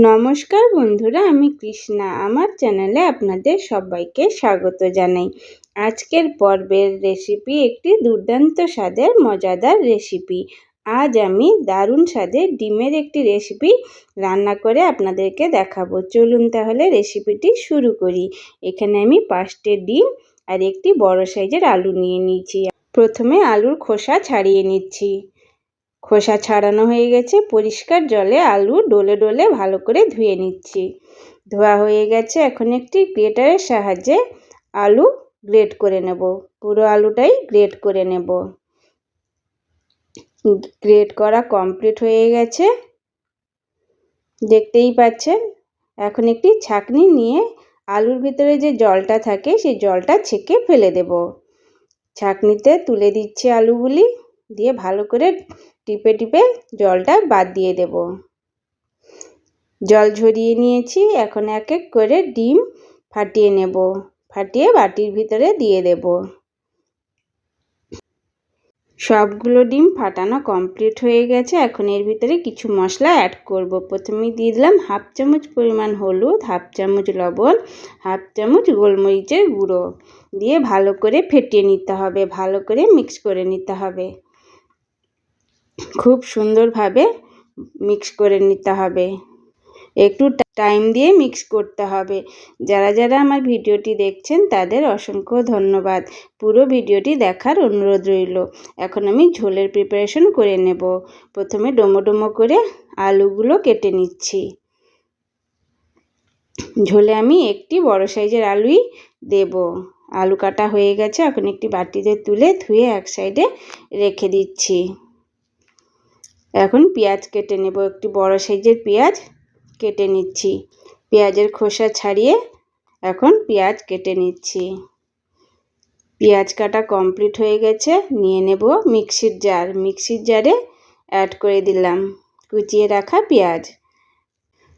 নমস্কার বন্ধুরা, আমি কৃষ্ণা। আমার চ্যানেলে আপনাদের সবাইকে স্বাগত জানাই। আজকের পর্বের রেসিপি একটি দুর্দান্ত স্বাদের, মজাদার রেসিপি আজ আমি দারুণ স্বাদের ডিমের একটি রেসিপি রান্না করে আপনাদেরকে দেখাবো। চলুন তাহলে রেসিপিটি শুরু করি। এখানে আমি পাঁচটে ডিম আর একটি বড় সাইজের আলু নিয়ে নিয়েছি। প্রথমে আলুর খোসা ছাড়িয়ে নিচ্ছি। খোসা ছাড়ানো হয়ে গেছে, পরিষ্কার জলে আলু ডলে ডলে ভালো করে ধুয়ে নিচ্ছি। ধোয়া হয়ে গেছে, এখন একটি গ্রেটারের সাহায্যে আলু গ্রেট করে নেব। পুরো আলুটাই গ্রেট করে নেব। গ্রেট করা কমপ্লিট হয়ে গেছে। দেখতেই পাচ্ছেন, এখন একটি ছাকনি নিয়ে আলুর ভিতরে যে জলটা থাকে, সেই জলটা ছেঁকে ফেলে দেব। ছাকনিতে তুলে দিচ্ছি আলুগুলি। দিয়ে ভালো করে টিপে টিপে জলটা বাদ দিয়ে দেব। জল ঝরিয়ে নিয়েছি, এখন এক এক করে ডিম ফাটিয়ে নেব, ফাটিয়ে বাটির ভিতরে দিয়ে দেব। সবগুলো ডিম ফাটানো কমপ্লিট হয়ে গেছে, এখন এর ভিতরে কিছু মশলা অ্যাড করব। প্রথমে দিয়ে দিলাম হাফ চামচ পরিমাণ হলুদ, হাফ চামচ লবণ, হাফ চামচ গোলমরিচের গুঁড়ো। দিয়ে ভালো করে ফেটিয়ে নিতে হবে, ভালো করে মিক্স করে নিতে হবে। খুব সুন্দরভাবে মিক্স করে নিতে হবে। একটু টাইম দিয়ে মিক্স করতে হবে। যারা যারা আমার ভিডিওটি দেখছেন, তাদের অসংখ্য ধন্যবাদ। পুরো ভিডিওটি দেখার অনুরোধ রইল। এখন আমি ঝোলের প্রিপারেশন করে নেব। প্রথমে ডোমো ডোমো করে আলুগুলো কেটে নিচ্ছি। ঝোলে আমি একটি বড় সাইজের আলুই দেব। আলু কাটা হয়ে গেছে, এখন একটি বাটিতে তুলে ধুয়ে এক সাইডে রেখে দিচ্ছি। এখন পেঁয়াজ কেটে নেব। একটি বড় সাইজের পেঁয়াজ কেটে নিচ্ছি। পেঁয়াজের খোসা ছাড়িয়ে এখন পেঁয়াজ কেটে নিচ্ছি। পেঁয়াজ কাটা কমপ্লিট হয়ে গেছে। নিয়ে নেব মিক্সির জার। মিক্সির জারে অ্যাড করে দিলাম। কুচিয়ে রাখা পেঁয়াজ।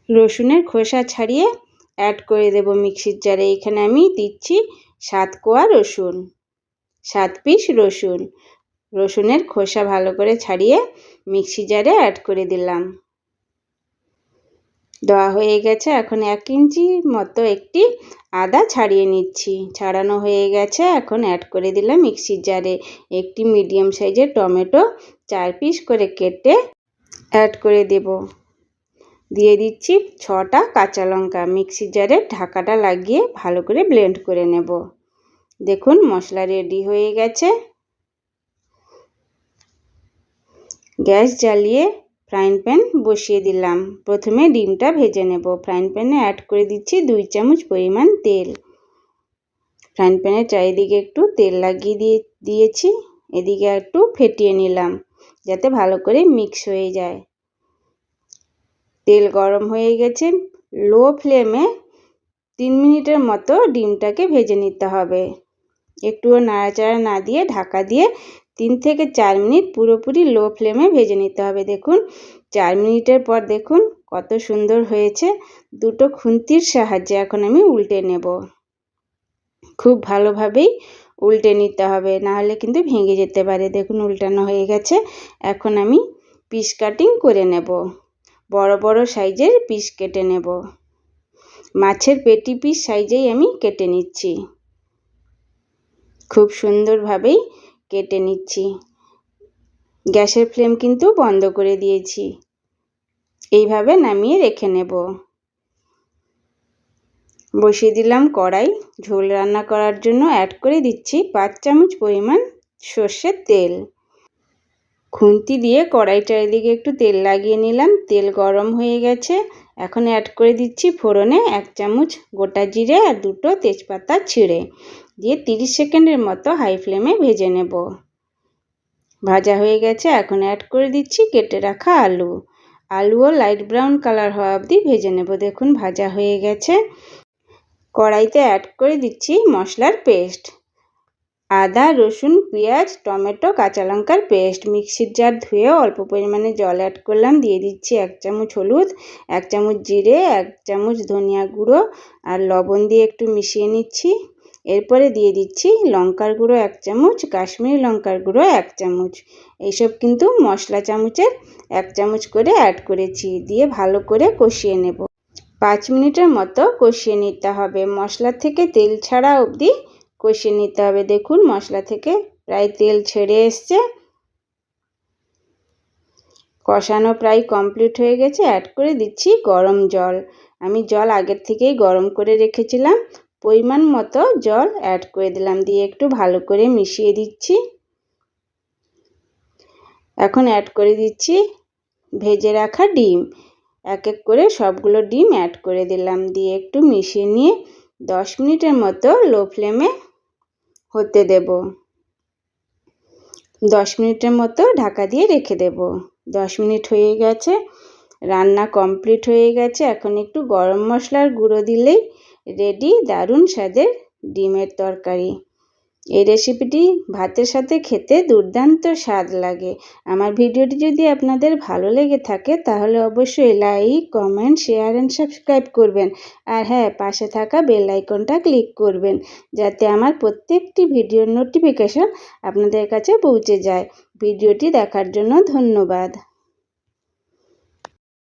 রসুনের খোসা ছাড়িয়ে অ্যাড করে দেব মিক্সির জারে। এখানে আমি দিচ্ছি সাত কোয়া রসুন। সাত পিস রসুন। রসুনের খোসা ভালো করে ছাড়িয়ে মিক্সি জারে অ্যাড করে দিলাম। দেওয়া হয়ে গেছে এখন এক ইঞ্চি মতো একটি আদা ছাড়িয়ে নিচ্ছি। ছাড়ানো হয়ে গেছে, এখন অ্যাড করে দিলাম মিক্সির জারে। একটি মিডিয়াম সাইজের টমেটো চার পিস করে কেটে অ্যাড করে দেব। দিয়ে দিচ্ছি ছটা কাঁচা লঙ্কা। মিক্সির জারে ঢাকাটা লাগিয়ে ভালো করে ব্লেন্ড করে নেব। দেখুন মশলা রেডি হয়ে গেছে। গ্যাস জ্বালিয়ে ফ্রাইং প্যান বসিয়ে দিলাম। প্রথমে ডিমটা ভেজে নেব। ফ্রাইং প্যানে অ্যাড করে দিচ্ছি দুই চামচ পরিমাণ তেল। ফ্রাইং প্যানের চারিদিকে একটু তেল লাগিয়ে দিয়ে, দিয়েছি। এদিকে একটু ফেটিয়ে নিলাম যাতে ভালো করে মিক্স হয়ে যায়। তেল গরম হয়ে গেছে। লো ফ্লেমে তিন মিনিটের মতো ডিমটাকে ভেজে নিতে হবে। একটুও নাড়াচাড়া না দিয়ে ঢাকা দিয়ে তিন থেকে চার মিনিট পুরোপুরি লো ফ্লেমে ভেজে নিতে হবে, দেখুন। চার মিনিটের পর দেখুন কত সুন্দর হয়েছে। দুটো খুন্তির সাহায্যে এখন আমি উল্টে নেব। খুব ভালোভাবেই উল্টে নিতে হবে, নাহলে কিন্তু ভেঙে যেতে পারে। দেখুন, উল্টানো হয়ে গেছে। এখন আমি পিস কাটিং করে নেব। বড় বড় সাইজের পিস কেটে নেব। মাছের পেটি পিস সাইজেই আমি কেটে নিচ্ছি। খুব সুন্দরভাবেই কেটে নিচ্ছি। গ্যাসের ফ্লেম কিন্তু বন্ধ করে দিয়েছি। এইভাবে নামিয়ে রেখে নেব। বসিয়ে দিলাম কড়াই। ঝোল রান্না করার জন্য অ্যাড করে দিচ্ছি পাঁচ চামচ পরিমাণ সর্ষের তেল। খুন্তি দিয়ে কড়াই চারিদিকে একটু তেল লাগিয়ে নিলাম। তেল গরম হয়ে গেছে। এখন অ্যাড করে দিচ্ছি ফোড়নে এক চামচ গোটা জিরে আর দুটো তেজপাতা ছিঁড়ে। দিয়ে তিরিশ সেকেন্ডের মতো হাই ফ্লেমে ভেজে নেব। ভাজা হয়ে গেছে, এখন অ্যাড করে দিচ্ছি কেটে রাখা আলু। আলুও লাইট ব্রাউন কালার হওয়া অবধি ভেজে নেব। দেখুন, ভাজা হয়ে গেছে। কড়াইতে অ্যাড করে দিচ্ছি মশলার পেস্ট আদা, রসুন, পেঁয়াজ, টমেটো, কাঁচা লঙ্কার পেস্ট মিক্সির জার ধুয়ে অল্প পরিমাণে জল অ্যাড করলাম। দিয়ে দিচ্ছি এক চামচ হলুদ, এক চামচ জিরে, এক চামচ ধনিয়া গুঁড়ো আর লবণ দিয়ে একটু মিশিয়ে নিচ্ছি। এরপরে দিয়ে দিচ্ছি লঙ্কার গুঁড়ো এক চামচ, কাশ্মীরি লঙ্কার গুঁড়ো এক চামচ। এইসব কিন্তু মশলা চামচের এক চামচ করে অ্যাড করেছি, দিয়ে ভালো করে কষিয়ে নেব। পাঁচ মিনিটের মতো কষিয়ে নিতে হবে। মশলা থেকে তেল ছাড়া অবধি কষিয়ে নিতে হবে। দেখুন, মশলা থেকে প্রায় তেল ছেড়ে এসছে। কষানো প্রায় কমপ্লিট হয়ে গেছে। অ্যাড করে দিচ্ছি গরম জল। আমি জল আগের থেকেই গরম করে রেখেছিলাম। পরিমাণ মতো জল অ্যাড করে দিলাম। দিয়ে একটু ভালো করে মিশিয়ে দিচ্ছি। এখন অ্যাড করে দিচ্ছি ভেজে রাখা ডিম। এক এক করে সবগুলো ডিম অ্যাড করে দিলাম। দিয়ে একটু মিশিয়ে নিয়ে দশ মিনিটের মতো লো ফ্লেমে হতে দেব। দশ মিনিটের মতো ঢাকা দিয়ে রেখে দেব। দশ মিনিট হয়ে গেছে। রান্না কমপ্লিট হয়ে গেছে। এখন একটু গরম মশলার গুঁড়ো দিলেই রেডি দারুণ স্বাদের ডিমের তরকারি। এই রেসিপিটি ভাতের সাথে খেতে দুর্দান্ত স্বাদ লাগে। আমার ভিডিওটি যদি আপনাদের ভালো লেগে থাকে, তাহলে অবশ্যই like comment share and subscribe করবেন। আর হ্যাঁ পাশে থাকা বেল আইকনটা ক্লিক করবেন, যাতে আমার প্রত্যেকটি ভিডিওর নোটিফিকেশন আপনাদের কাছে পৌঁছে যায়। ভিডিওটি দেখার জন্য ধন্যবাদ।